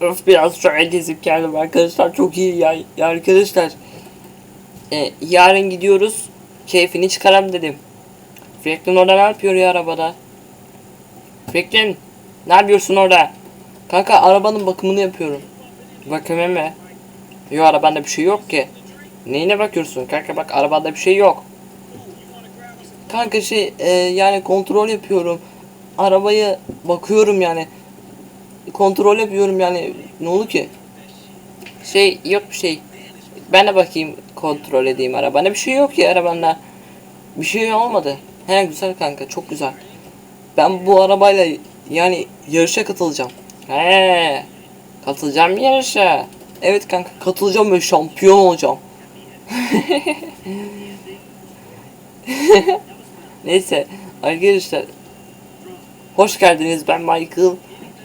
Öf biraz şöyle gezip geldim arkadaşlar çok iyi ya, ya arkadaşlar. Ee, yarın gidiyoruz. Keyfini çıkaralım dedim. Franklin orada ne yapıyor ya arabada? Franklin ne yapıyorsun orada? Kanka arabanın bakımını yapıyorum. Bakımı mı? Yok arabanda bir şey yok ki. Neyine bakıyorsun kanka bak arabada bir şey yok. Kanka şey e, yani kontrol yapıyorum. Arabayı bakıyorum yani. Kontrol yapıyorum yani. Ne oldu ki? Şey yok bir şey. Ben de bakayım kontrol edeyim arabana. Bir şey yok ki arabanda. Bir şey olmadı. He güzel kanka çok güzel. Ben bu arabayla yani yarışa katılacağım. He. Katılacağım yarışa. Evet kanka katılacağım ve şampiyon olacağım. Neyse arkadaşlar hoş geldiniz ben Michael.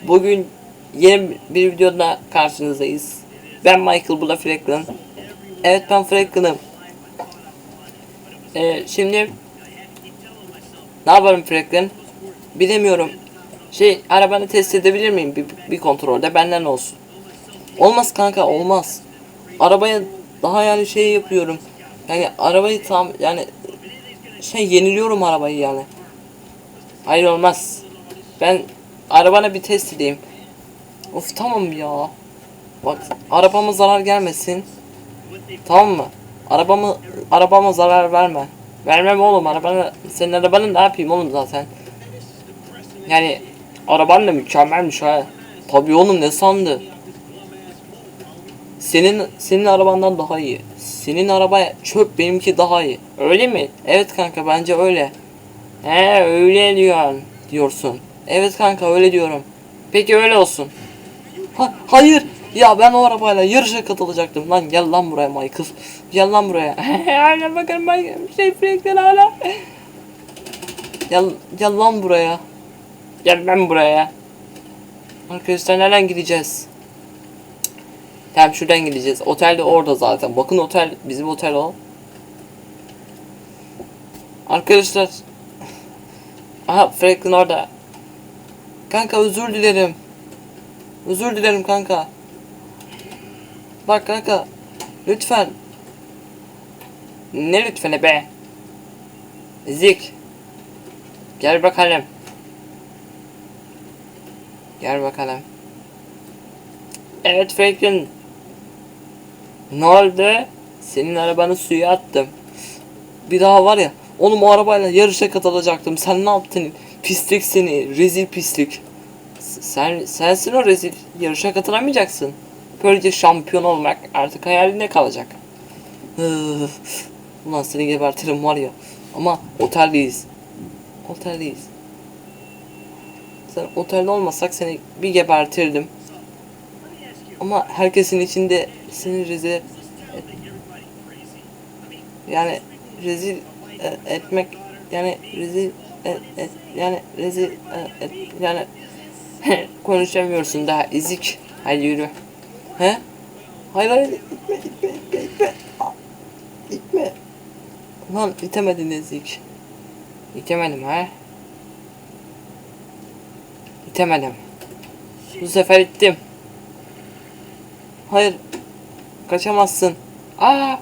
Bugün yeni bir videoda karşınızdayız. Ben Michael bu da Franklin. Evet ben Franklin'im. Ee, şimdi ne yapalım Franklin? Bilemiyorum. Şey arabanı test edebilir miyim bir, bir kontrolde benden olsun. Olmaz kanka olmaz. Arabaya daha yani şey yapıyorum. Yani arabayı tam yani şey yeniliyorum arabayı yani. Hayır olmaz. Ben arabana bir test edeyim. Of tamam ya. Bak arabama zarar gelmesin. Tamam mı? Arabamı arabama zarar verme. Vermem oğlum arabana senin arabanın ne yapayım oğlum zaten. Yani araban da mükemmelmiş ha. Tabii oğlum ne sandı? Senin senin arabandan daha iyi. Senin araba çöp benimki daha iyi. Öyle mi? Evet kanka bence öyle. He öyle diyorsun diyorsun. Evet kanka öyle diyorum. Peki öyle olsun. Ha, hayır. Ya ben o arabayla yarışa katılacaktım. Lan gel lan buraya Michael. Gel lan buraya. Hala bakın ben şey Frank'ten hala. Gel, gel lan buraya. Gel ben buraya. Arkadaşlar nereden gideceğiz? Tamam şuradan gideceğiz. Otel de orada zaten. Bakın otel bizim otel o. Arkadaşlar. Aha Franklin orada. Kanka özür dilerim. Özür dilerim kanka. Bak kanka. Lütfen. Ne lütfen be? Zik. Gel bakalım. Gel bakalım. Evet Franklin. Ne oldu? Senin arabanı suya attım. Bir daha var ya. Oğlum o arabayla yarışa katılacaktım. Sen ne yaptın? Pislik seni. Rezil pislik. Sen sensin o rezil. Yarışa katılamayacaksın. Böylece şampiyon olmak artık hayalinde kalacak. Ulan seni gebertirim var ya. Ama oteldeyiz. Oteldeyiz. Sen otelde olmasak seni bir gebertirdim. Ama herkesin içinde seni rezil yani rezil e- etmek yani rezil et, et- yani rezil e- et, yani konuşamıyorsun daha ezik. Hadi yürü. He? Hayır hayır itme itme itme itme. Aa, İtme. Lan itemedin ezik. İtemedim ha. İtemedim. Bu sefer ittim. Hayır. Kaçamazsın. Aa!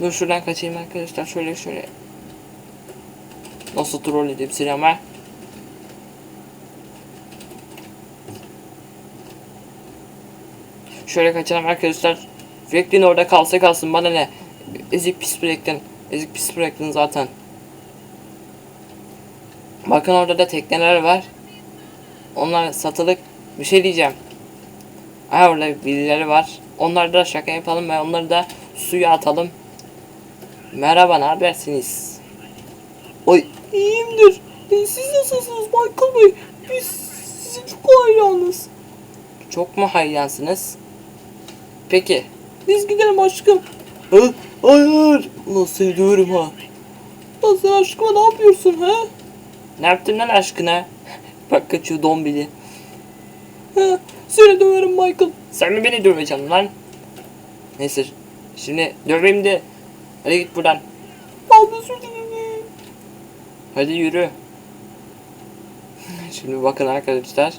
Dur şuradan kaçayım arkadaşlar. Şöyle şöyle. Nasıl troll edeyim seni Şöyle kaçalım arkadaşlar. Franklin orada kalsa kalsın bana ne. Ezik pis Franklin. Ezik pis Franklin zaten. Bakın orada da tekneler var. Onlar satılık. Bir şey diyeceğim. Ha orada birileri var. Onları da şaka yapalım ve onları da suya atalım. Merhaba ne habersiniz? Oy iyiyimdir. Siz nasılsınız Michael Bey? Biz size çok hayranız. Çok mu hayransınız? Peki. Biz gidelim aşkım. Ha? Hayır. Ulan döverim ha. Lan sen aşkıma ne yapıyorsun ha? Ne yaptın lan aşkına? Bak kaçıyor dombili. Ha, seni döverim Michael. Sen mi beni döveceksin lan? Neyse. Şimdi döveyim de. Hadi git buradan. Al özür dilerim. Hadi yürü. Şimdi bakın arkadaşlar.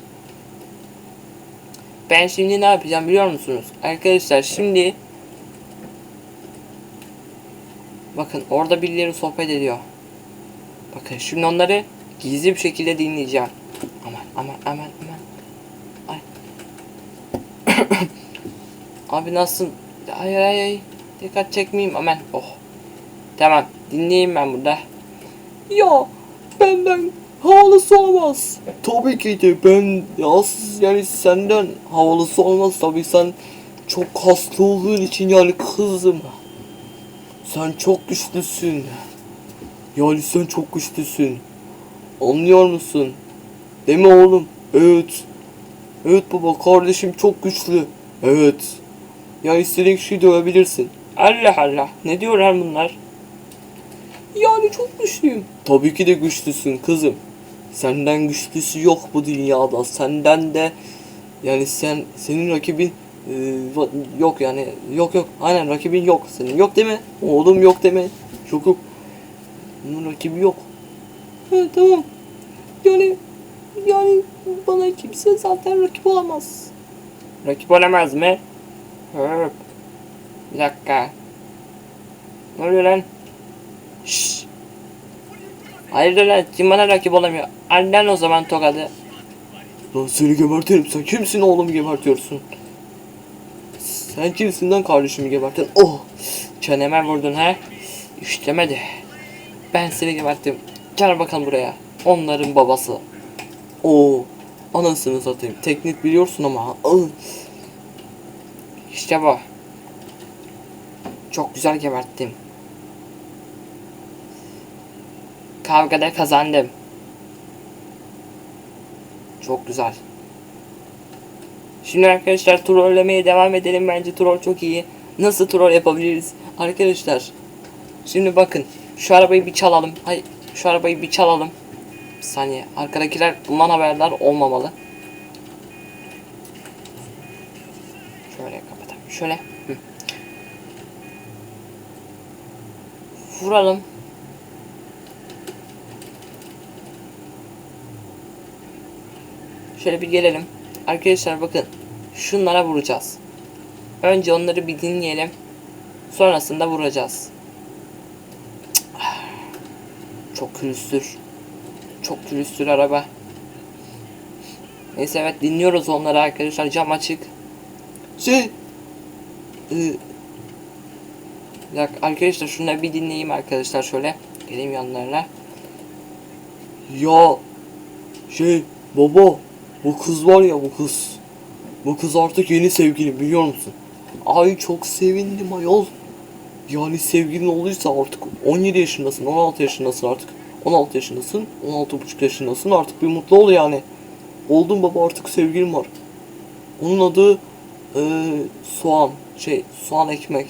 Ben şimdi ne yapacağım biliyor musunuz? Arkadaşlar şimdi Bakın orada birileri sohbet ediyor. Bakın şimdi onları gizli bir şekilde dinleyeceğim. Aman aman aman aman. Ay. Abi nasıl? Ay ay ay. Dikkat çekmeyeyim aman. Oh. Tamam dinleyeyim ben burada. Ya benden havalısı olmaz. Tabii ki de ben yalnız yani senden havalısı olmaz tabii sen çok kaslı olduğun için yani kızım. Sen çok güçlüsün. Yani sen çok güçlüsün. Anlıyor musun? Değil mi oğlum? Evet. Evet baba kardeşim çok güçlü. Evet. Yani istediğin kişiyi dövebilirsin. Allah Allah. Ne diyorlar bunlar? Yani çok güçlüyüm. Tabii ki de güçlüsün kızım. Senden güçlüsü yok bu dünyada. Senden de yani sen senin rakibin e, yok yani yok yok aynen rakibin yok senin yok değil mi? Oğlum yok. Yok yok. Bunun rakibi yok. He tamam. Yani yani bana kimse zaten rakip olamaz. Rakip olamaz mı? Hop. Bir dakika. Ne oluyor lan? Şşş. Hayırdır lan kim bana rakip olamıyor? Annen o zaman tokadı. Lan seni gebertirim sen kimsin oğlum gebertiyorsun? Sen kimsin lan kardeşimi gebertin? Oh! Çeneme vurdun ha? İşlemedi. Ben seni geberttim. Gel bakalım buraya. Onların babası. Oo! Anasını satayım. Teknik biliyorsun ama. İşte bu. Çok güzel geberttim. Kavgada kazandım. Çok güzel. Şimdi arkadaşlar trollemeye devam edelim. Bence troll çok iyi. Nasıl troll yapabiliriz? Arkadaşlar. Şimdi bakın. Şu arabayı bir çalalım. Hay şu arabayı bir çalalım. Bir saniye. Arkadakiler bundan haberdar olmamalı. Şöyle kapatalım. Şöyle. Hı. Vuralım. Şöyle bir gelelim. Arkadaşlar bakın. Şunlara vuracağız. Önce onları bir dinleyelim. Sonrasında vuracağız. Çok külüstür. Çok külüstür araba. Neyse evet dinliyoruz onları arkadaşlar. Cam açık. Şey. Ee, bir dakika, arkadaşlar şunları bir dinleyeyim arkadaşlar şöyle. Geleyim yanlarına. Ya şey baba bu kız var ya bu kız. Bu kız artık yeni sevgilim biliyor musun? Ay çok sevindim ayol. Yani sevgilin olduysa artık 17 yaşındasın, 16 yaşındasın artık. 16 yaşındasın, 16 buçuk yaşındasın artık bir mutlu ol yani. Oldum baba artık sevgilim var. Onun adı eee, soğan, şey soğan ekmek.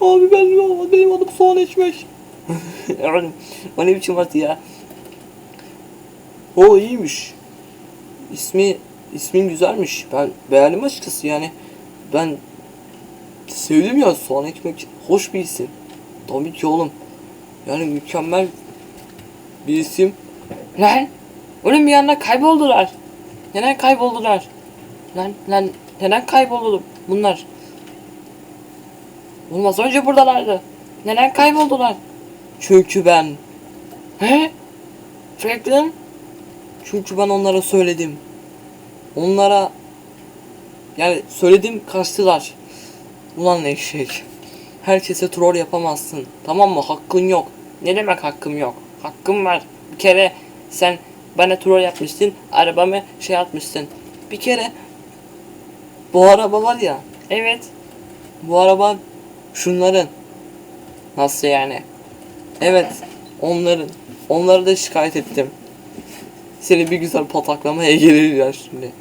Abi ben benim adım soğan ekmek. O ne biçim adı ya? O iyiymiş. İsmi ismin güzelmiş. Ben beğendim açıkçası yani. Ben sevdim ya soğan ekmek. Hoş bir isim. Tabii oğlum. Yani mükemmel bir isim. Lan! Oğlum bir anda kayboldular. Neden kayboldular? Lan lan neden kayboldu bunlar? Olmaz önce buradalardı. Neden kayboldular? Çünkü ben. He? Franklin? Çünkü ben onlara söyledim. Onlara yani söyledim kaçtılar. Ulan eşek. Herkese troll yapamazsın. Tamam mı? Hakkın yok. Ne demek hakkım yok? Hakkım var. Bir kere sen bana troll yapmışsın. Arabamı şey atmışsın. Bir kere bu araba var ya. Evet. Bu araba şunların. Nasıl yani? Evet. Onların. Onları da şikayet ettim. Seni bir güzel pataklamaya gelirler şimdi.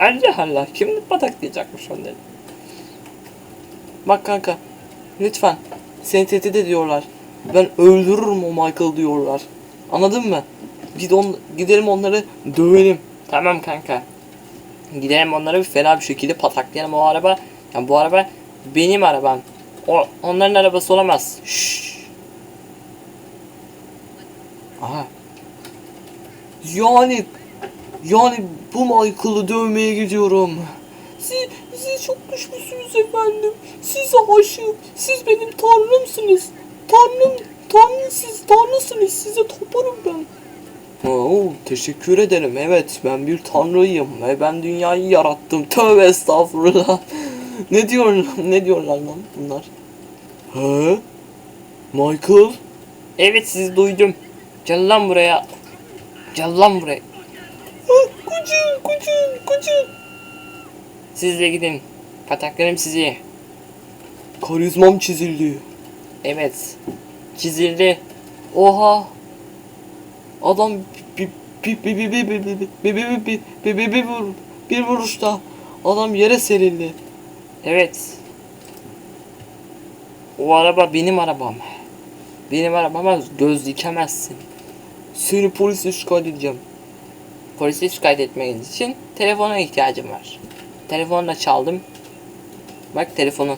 Allah Allah kim pataklayacakmış onları? Bak kanka lütfen seni tehdit ediyorlar. Ben öldürürüm o Michael diyorlar. Anladın mı? Gid on, gidelim onları dövelim. Tamam kanka. Gidelim onları bir fena bir şekilde pataklayalım o araba. Yani bu araba benim arabam. O onların arabası olamaz. Şşş. Aha. Yani yani bu Michael'ı dövmeye gidiyorum. Siz, siz çok güçlüsünüz efendim. Size aşığım. Siz benim tanrımsınız. Tanrım, tanrı siz tanrısınız. Size taparım ben. Oo, teşekkür ederim. Evet ben bir tanrıyım ve ben dünyayı yarattım. Tövbe estağfurullah. ne diyor ne diyorlar lan bunlar? He? Michael? Evet sizi duydum. Gel lan buraya. Gel lan buraya. Ah, Kucun, kucun, kucun. Siz de gidin. Pataklarım sizi. Karizmam çizildi. Evet. Çizildi. Oha. Adam bir bir bir bir bir bir bir bir bir bir bir bir bir vuruşta adam yere serildi. Evet. O araba benim arabam. Benim arabama göz dikemezsin. Seni polise şikayet edeceğim. Polise şikayet etmeniz için telefona ihtiyacım var. Telefonu da çaldım. Bak telefonu.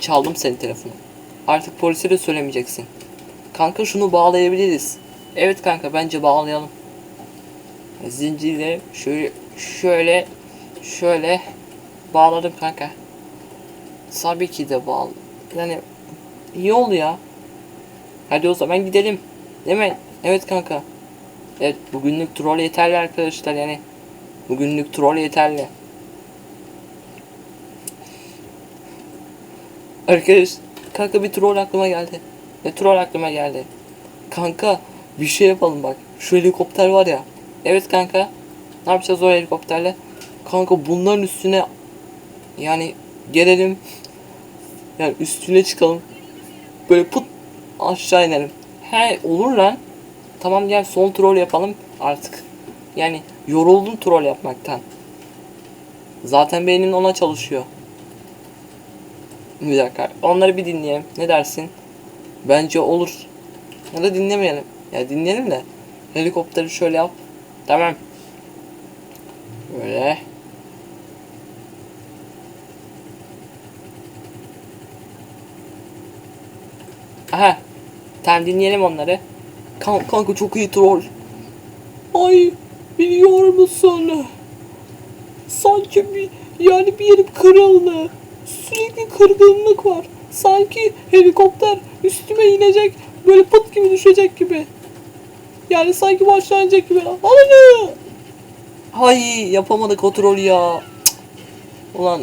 Çaldım senin telefonu. Artık polise de söylemeyeceksin. Kanka şunu bağlayabiliriz. Evet kanka bence bağlayalım. Zincirle şöyle şöyle şöyle bağladım kanka. Tabii ki de bağlı. Yani iyi oldu ya. Hadi o zaman gidelim. Değil mi? Evet kanka. Evet bugünlük troll yeterli arkadaşlar yani. Bugünlük troll yeterli. Arkadaş kanka bir troll aklıma geldi. Ne troll aklıma geldi. Kanka bir şey yapalım bak. Şu helikopter var ya. Evet kanka. Ne yapacağız o helikopterle? Kanka bunların üstüne yani gelelim. Yani üstüne çıkalım. Böyle put aşağı inelim. He olur lan. Tamam gel son troll yapalım artık. Yani yoruldum troll yapmaktan. Zaten beynim ona çalışıyor. Bir dakika. Onları bir dinleyelim. Ne dersin? Bence olur. Ya da dinlemeyelim. Ya dinleyelim de. Helikopteri şöyle yap. Tamam. Böyle. Aha. Tamam dinleyelim onları. Kan kanka çok iyi troll. Ay biliyor musun? Sanki bir yani bir yerim kırıldı. Sürekli kırgınlık var. Sanki helikopter üstüme inecek böyle pıt gibi düşecek gibi. Yani sanki başlanacak gibi. Ananı! Hay yapamadık o troll ya. Cık. Ulan.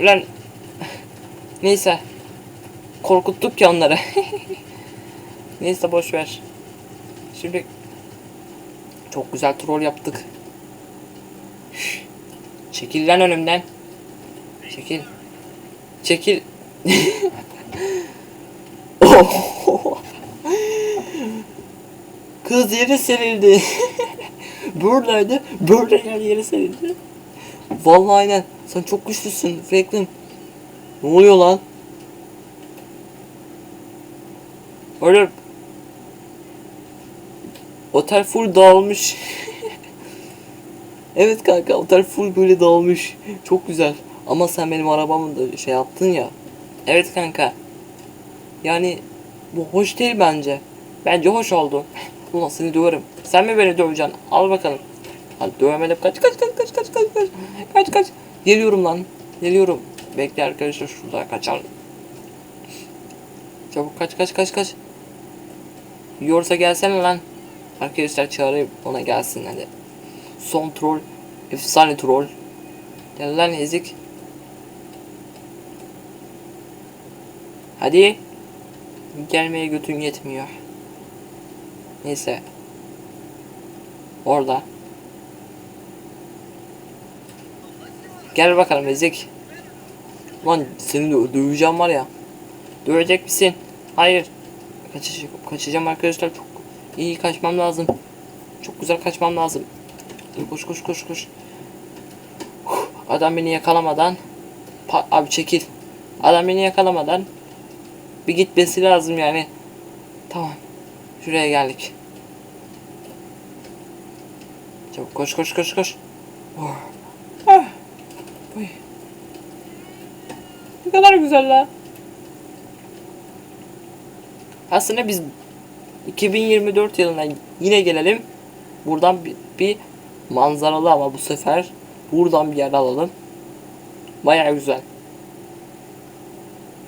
Ulan. Neyse. Korkuttuk ya onları. Neyse boş ver. Şimdi çok güzel troll yaptık. Çekil lan önümden. Çekil. Çekil. Oh. Kız yere serildi. Buradaydı. Burada yer yere serildi. Vallahi aynen. Sen çok güçlüsün Franklin. Ne oluyor lan? Öyle Otel full dağılmış. evet kanka otel full böyle dağılmış. Çok güzel. Ama sen benim arabamı da şey yaptın ya. Evet kanka. Yani bu hoş değil bence. Bence hoş oldu. Ulan seni döverim. Sen mi beni döveceksin? Al bakalım. Hadi dövemedim. Kaç kaç kaç kaç kaç kaç kaç. Kaç kaç. Geliyorum lan. Geliyorum. Bekle arkadaşlar şurada kaçar. Çabuk kaç kaç kaç kaç. Yiyorsa gelsene lan. Arkadaşlar çağırayım ona gelsin hadi. Son troll. Efsane troll. Lan ezik. Hadi. Gelmeye götün yetmiyor. Neyse. Orada. Gel bakalım ezik. Lan seni de döveceğim var ya. Dövecek misin? Hayır. Kaçış kaçacağım arkadaşlar. Çok iyi kaçmam lazım. Çok güzel kaçmam lazım. Koş koş koş koş. Adam beni yakalamadan. Pa- abi çekil. Adam beni yakalamadan. Bir gitmesi lazım yani. Tamam. Şuraya geldik. Çabuk koş koş koş koş. Oh. Ah. Ne kadar güzel lan. Aslında biz 2024 yılına yine gelelim. Buradan bir, bir manzaralı ama bu sefer buradan bir yer alalım. Baya güzel.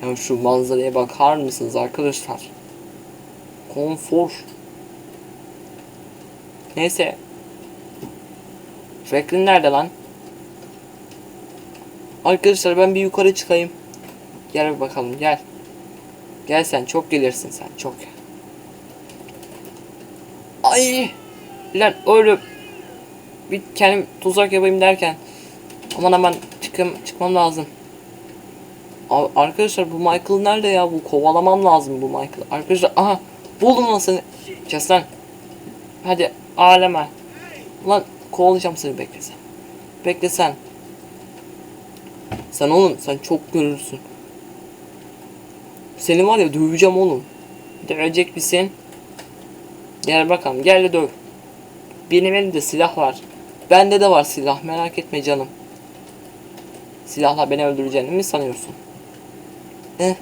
Ya şu manzaraya bakar mısınız arkadaşlar? Konfor. Neyse. Franklin nerede lan? Arkadaşlar ben bir yukarı çıkayım. Gel bakalım gel. Gel sen çok gelirsin sen çok. Ay. Lan öyle bir kendim tuzak yapayım derken aman aman çıkım çıkmam lazım. Arkadaşlar bu Michael nerede ya? Bu kovalamam lazım bu Michael. Arkadaşlar aha buldum lan seni. Kes. Hadi aleme. Lan kovalayacağım seni bekle sen. Bekle sen. Sen oğlum sen çok görürsün. Seni var ya döveceğim oğlum. Dövecek misin? Gel bakalım gel de döv. Benim elimde silah var. Bende de var silah merak etme canım. Silahla beni öldüreceğini mi sanıyorsun? Eh.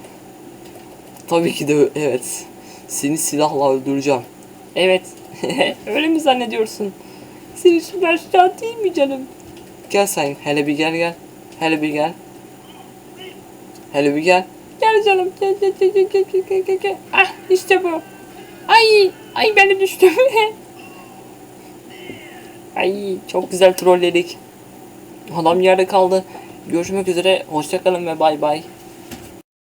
Tabii ki de evet. Seni silahla öldüreceğim. Evet. Öyle mi zannediyorsun? Seni süper silah değil mi canım? Gel sen hele bir gel gel. Hele bir gel. Hele bir gel. Gel canım. Gel gel gel gel gel gel, gel. Ah işte bu. Ay ay ben de düştüm. ay çok güzel trolledik. Adam yerde kaldı. Görüşmek üzere. Hoşçakalın ve bay bay.